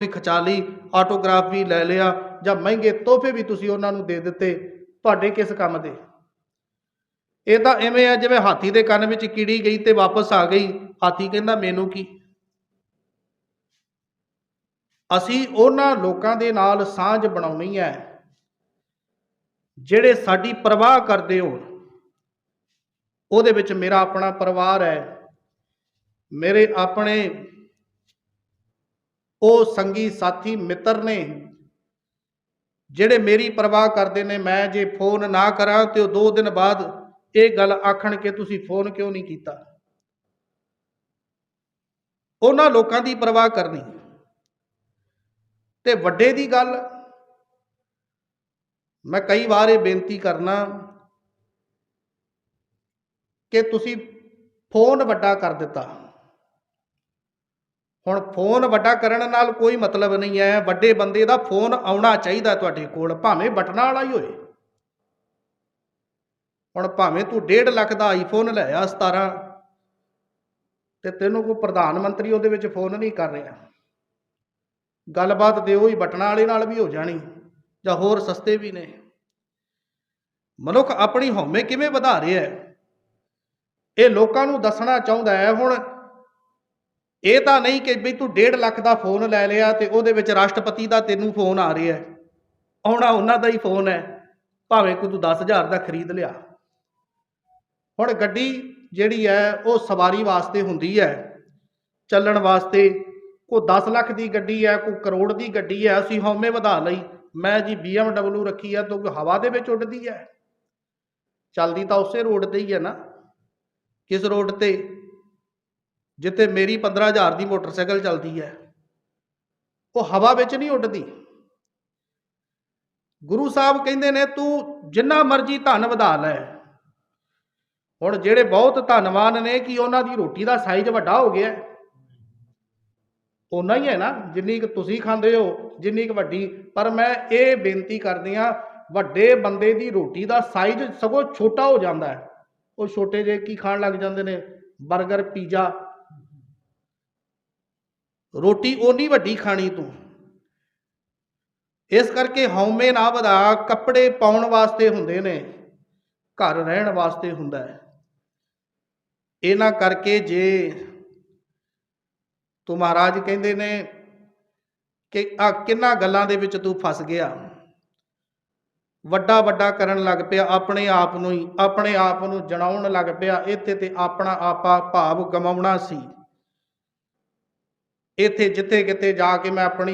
ਵੀ ਖਚਾ ਲਈ ਆਟੋਗ੍ਰਾਫ ਵੀ ਲੈ ਲਿਆ ਜਾਂ ਮਹਿੰਗੇ ਤੋਹਫੇ ਵੀ ਤੁਸੀਂ ਉਹਨਾਂ ਨੂੰ ਦੇ ਦਿੱਤੇ, ਤੁਹਾਡੇ ਕਿਸ ਕੰਮ ਦੇ? ਇਹ ਤਾਂ ਐਵੇਂ ਆ ਜਿਵੇਂ ਹਾਥੀ ਦੇ ਕੰਨ ਵਿੱਚ ਕੀੜੀ ਗਈ ਤੇ ਵਾਪਸ ਆ ਗਈ, ਹਾਥੀ ਕਹਿੰਦਾ ਮੈਨੂੰ ਕੀ? ਅਸੀਂ ਉਹਨਾਂ ਲੋਕਾਂ ਦੇ ਨਾਲ ਸਾਂਝ ਬਣਾਉਣੀ ਹੈ, ਜਿਹੜੇ ਸਾਡੀ ਪਰਵਾਹ ਕਰਦੇ ਹੋਣ। ਉਹਦੇ ਵਿੱਚ ਮੇਰਾ ਆਪਣਾ ਪਰਿਵਾਰ ਹੈ, ਮੇਰੇ ਆਪਣੇ ਉਹ ਸੰਗੀ ਸਾਥੀ ਮਿੱਤਰ ਨੇ, ਜਿਹੜੇ ਮੇਰੀ ਪਰਵਾਹ ਕਰਦੇ ਨੇ, ਮੈਂ ਜੇ ਫੋਨ ਨਾ ਕਰਾਂ ਤੇ ਉਹ ਦੋ ਦਿਨ ਬਾਅਦ ਇਹ ਗੱਲ ਆਖਣ ਕਿ ਤੁਸੀਂ ਫੋਨ ਕਿਉਂ ਨਹੀਂ ਕੀਤਾ? ਉਹਨਾਂ ਲੋਕਾਂ ਦੀ ਪਰਵਾਹ ਕਰਨੀ। ਤੇ ਵੱਡੇ ਦੀ ਗੱਲ, ਮੈਂ ਕਈ ਵਾਰ ਇਹ ਬੇਨਤੀ ਕਰਨਾ ਕਿ ਤੁਸੀਂ ਫੋਨ ਵੱਡਾ ਕਰ ਦਿੱਤਾ। ਹੁਣ ਫੋਨ ਵੱਡਾ ਕਰਨ ਨਾਲ ਕੋਈ ਮਤਲਬ ਨਹੀਂ ਹੈ। ਵੱਡੇ ਬੰਦੇ ਦਾ ਫੋਨ ਆਉਣਾ ਚਾਹੀਦਾ ਤੁਹਾਡੇ ਕੋਲ, ਭਾਵੇਂ ਬਟਨਾਂ ਵਾਲਾ ਹੀ ਹੋਏ। ਹੁਣ ਭਾਵੇਂ ਤੂੰ 1.5 ਲੱਖ ਦਾ ਆਈਫੋਨ ਲੈ ਆ 17 ਤੇ ਤੈਨੂੰ ਕੋਈ ਪ੍ਰਧਾਨ ਮੰਤਰੀ ਉਹਦੇ ਵਿੱਚ ਫੋਨ ਨਹੀਂ ਕਰ ਰਿਹਾ। ਗੱਲਬਾਤ ਤੇ ਉਹੀ ਬਟਨਾਂ ਵਾਲੇ ਨਾਲ ਵੀ ਹੋ ਜਾਣੀ, ਜਾਂ ਹੋਰ ਸਸਤੇ ਵੀ ਨੇ। ਮਨੁੱਖ ਆਪਣੀ ਹਉਮੈ ਕਿਵੇਂ ਵਧਾ ਰਿਹਾ ਹੈ? ਇਹ ਲੋਕਾਂ ਨੂੰ ਦੱਸਣਾ ਚਾਹੁੰਦਾ ਹੈ, ਹੁਣ ਇਹ ਤਾਂ ਨਹੀਂ ਕਿ ਬਈ ਤੂੰ 1.5 ਲੱਖ ਦਾ ਫੋਨ ਲੈ ਲਿਆ ਤੇ ਉਹਦੇ ਵਿੱਚ ਰਾਸ਼ਟਰਪਤੀ ਦਾ ਤੈਨੂੰ ਫੋਨ ਆ ਰਿਹਾ ਆਉਣਾ ਉਹਨਾਂ ਦਾ ਹੀ ਫੋਨ ਹੈ। ਭਾਵੇਂ ਕੋਈ ਤੂੰ 10000 ਦਾ ਖਰੀਦ ਲਿਆ। ਹੁਣ ਗੱਡੀ ਜਿਹੜੀ ਹੈ, ਉਹ ਸਵਾਰੀ ਵਾਸਤੇ ਹੁੰਦੀ ਹੈ। ਚੱਲਣ ਵਾਸਤੇ ਕੋਈ 10 ਲੱਖ ਦੀ ਗੱਡੀ ਹੈ, ਕੋਈ ਕਰੋੜ ਦੀ ਗੱਡੀ ਹੈ, ਅਸੀਂ ਹਉਮੈ ਵਧਾ ਲਈ। ਮੈਂ ਜੀ BMW ਰੱਖੀ ਹੈ, ਤਾਂ ਹਵਾ ਦੇ ਵਿੱਚ ਉੱਡਦੀ ਹੈ। ਚੱਲਦੀ ਤਾਂ ਉਸੇ ਰੋਡ ਤੇ ਹੀ ਹੈ ਨਾ। ਕਿਸ ਰੋਡ ਤੇ? ਜਿੱਥੇ ਮੇਰੀ 15000 ਦੀ ਮੋਟਰਸਾਈਕਲ ਚੱਲਦੀ ਹੈ, ਉਹ ਹਵਾ ਵਿੱਚ ਨਹੀਂ ਉੱਡਦੀ। ਗੁਰੂ ਸਾਹਿਬ ਕਹਿੰਦੇ ਨੇ, ਤੂੰ ਜਿੰਨਾ ਮਰਜ਼ੀ ਧਨ ਵਧਾ ਲੈ। ਹੁਣ ਜਿਹੜੇ ਬਹੁਤ ਧਨਵਾਨ ਨੇ, ਕਿ ਉਹਨਾਂ ਦੀ ਰੋਟੀ ਦਾ ਸਾਈਜ਼ ਵੱਡਾ ਹੋ ਗਿਆ? ਉਨਾ ਹੀ ਹੈ ਨਾ, ਜਿੰਨੀ ਕੁ ਤੁਸੀਂ ਖਾਂਦੇ ਹੋ, ਜਿੰਨੀ ਕੁ ਵੱਡੀ। ਪਰ ਮੈਂ ਇਹ ਬੇਨਤੀ ਕਰਦੀ ਆ ਵੱਡੇ ਬੰਦੇ ਦੀ ਰੋਟੀ ਦਾ ਸਾਈਜ਼ ਸਗੋਂ ਛੋਟਾ ਹੋ ਜਾਂਦਾ ਹੈ। ਉਹ ਛੋਟੇ ਜਿਹੇ ਕੀ ਖਾਣ ਲੱਗ ਜਾਂਦੇ ਨੇ? 버ਗਰ ਪੀਜ਼ਾ। ਰੋਟੀ ਓਨੀ ਵੱਡੀ ਖਾਣੀ ਤੂੰ। ਇਸ ਕਰਕੇ ਹਉਮੈ ਨਾ ਵਧਾ, ਕੱਪੜੇ ਪਾਉਣ ਵਾਸਤੇ ਹੁੰਦੇ ਨੇ, ਘਰ ਰਹਿਣ ਵਾਸਤੇ ਹੁੰਦਾ ਹੈ। ਇਹਨਾਂ ਕਰਕੇ ਜੇ ਤੂੰ ਮਹਾਰਾਜ ਕਹਿੰਦੇ ਨੇ ਕਿ ਆ ਕਿੰਨਾ ਗੱਲਾਂ ਦੇ ਵਿੱਚ ਤੂੰ ਫਸ ਗਿਆ। ਵੱਡਾ ਵੱਡਾ ਕਰਨ ਲੱਗ ਪਿਆ, ਆਪਣੇ ਆਪ ਨੂੰ ਹੀ, ਆਪਣੇ ਆਪ ਨੂੰ ਜਣਾਉਣ ਲੱਗ ਪਿਆ, ਇੱਥੇ ਤੇ ਆਪਣਾ ਆਪਾ ਭਾਵ ਗਮਾਉਣਾ ਸੀ। ਇੱਥੇ ਜਿੱਥੇ ਕਿਤੇ ਜਾ ਕੇ ਮੈਂ ਆਪਣੀ